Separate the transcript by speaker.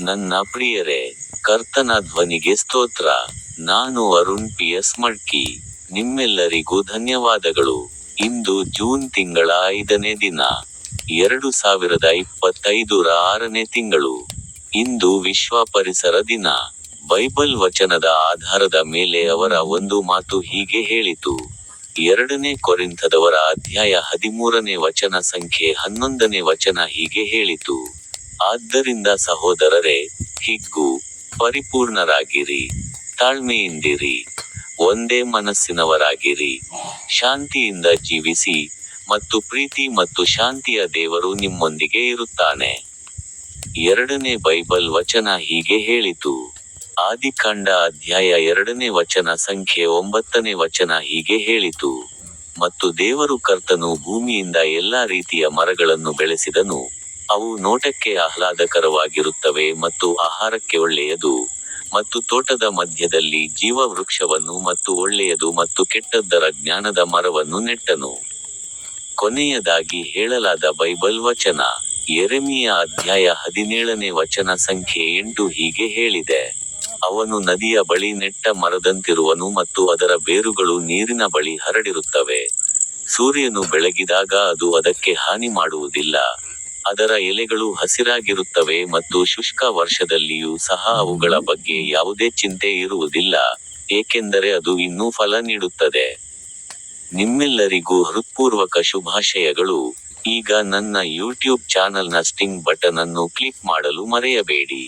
Speaker 1: ನನ್ನ ಪ್ರಿಯರೇ, ಕರ್ತನ ಧ್ವನಿಗೆ ಸ್ತೋತ್ರ. ನಾನು ಅರುಣ್ ಪಿ ಎಸ್ ಮಡ್ಕಿ. ನಿಮ್ಮೆಲ್ಲರಿಗೂ ಧನ್ಯವಾದಗಳು. ಇಂದು ಜೂನ್ ತಿಂಗಳ ಐದನೇ ದಿನ, ಎರಡು ಸಾವಿರದ ಇಪ್ಪತ್ತೈದರ ಆರನೇ ತಿಂಗಳು. ಇಂದು ವಿಶ್ವ ಪರಿಸರ ದಿನ. ಬೈಬಲ್ ವಚನದ ಆಧಾರದ ಮೇಲೆ ಅವರ ಒಂದು ಮಾತು ಹೀಗೆ ಹೇಳಿತು. ಎರಡನೇ ಕೊರಿಂಥದವರ ಅಧ್ಯಾಯ ಹದಿಮೂರನೇ ವಚನ ಸಂಖ್ಯೆ ಹನ್ನೊಂದನೇ ವಚನ ಹೀಗೆ ಹೇಳಿತು. ಆದ್ದರಿಂದ ಸಹೋದರರೇ, ಹಿಗ್ಗು ಪರಿಪೂರ್ಣರಾಗಿರಿ, ತಾಳ್ಮೆಯಿಂದಿರಿ, ಒಂದೇ ಮನಸ್ಸಿನವರಾಗಿರಿ, ಶಾಂತಿಯಿಂದ ಜೀವಿಸಿ ಮತ್ತು ಪ್ರೀತಿ ಮತ್ತು ಶಾಂತಿಯ ದೇವರು ನಿಮ್ಮೊಂದಿಗೆ ಇರುತ್ತಾನೆ. ಎರಡನೇ ಬೈಬಲ್ ವಚನ ಹೀಗೆ ಹೇಳಿತು. ಆದಿಕಾಂಡ ಅಧ್ಯಾಯ ಎರಡನೇ ವಚನ ಸಂಖ್ಯೆ ಒಂಬತ್ತನೇ ವಚನ ಹೀಗೆ ಹೇಳಿತು. ಮತ್ತು ದೇವರು ಕರ್ತನು ಭೂಮಿಯಿಂದ ಎಲ್ಲಾ ರೀತಿಯ ಮರಗಳನ್ನು ಬೆಳೆಸಿದನು. ಅವು ನೋಟಕ್ಕೆ ಆಹ್ಲಾದಕರವಾಗಿರುತ್ತವೆ ಮತ್ತು ಆಹಾರಕ್ಕೆ ಒಳ್ಳೆಯದು ಮತ್ತು ತೋಟದ ಮಧ್ಯದಲ್ಲಿ ಜೀವ ವೃಕ್ಷವನ್ನು ಮತ್ತು ಒಳ್ಳೆಯದು ಮತ್ತು ಕೆಟ್ಟದ್ದರ ಜ್ಞಾನದ ಮರವನ್ನು ನೆಟ್ಟನು. ಕೊನೆಯದಾಗಿ ಹೇಳಲಾದ ಬೈಬಲ್ ವಚನ ಎರೆಮಿಯ ಅಧ್ಯಾಯ ಹದಿನೇಳನೇ ವಚನ ಸಂಖ್ಯೆ ಎಂಟು ಹೀಗೆ ಹೇಳಿದೆ, ಅವನು ನದಿಯ ಬಳಿ ನೆಟ್ಟ ಮರದಂತಿರುವನು ಮತ್ತು ಅದರ ಬೇರುಗಳು ನೀರಿನ ಬಳಿ ಹರಡಿರುತ್ತವೆ. ಸೂರ್ಯನು ಬೆಳಗಿದಾಗ ಅದು ಅದಕ್ಕೆ ಹಾನಿ ಮಾಡುವುದಿಲ್ಲ. ಅದರ ಎಲೆಗಳು ಹಸಿರಾಗಿರುತ್ತವೆ ಮತ್ತು ಶುಷ್ಕ ವರ್ಷದಲ್ಲಿಯೂ ಸಹ ಅವುಗಳ ಬಗ್ಗೆ ಯಾವುದೇ ಚಿಂತೆ ಇರುವುದಿಲ್ಲ, ಏಕೆಂದರೆ ಅದು ಇನ್ನೂ ಫಲ ನೀಡುತ್ತದೆ. ನಿಮ್ಮೆಲ್ಲರಿಗೂ ಹೃತ್ಪೂರ್ವಕ ಶುಭಾಶಯಗಳು. ಈಗ ನನ್ನ ಯೂಟ್ಯೂಬ್ ಚಾನೆಲ್ನ ಸ್ಟಿಂಗ್ ಬಟನ್ ಅನ್ನು ಕ್ಲಿಕ್ ಮಾಡಲು ಮರೆಯಬೇಡಿ.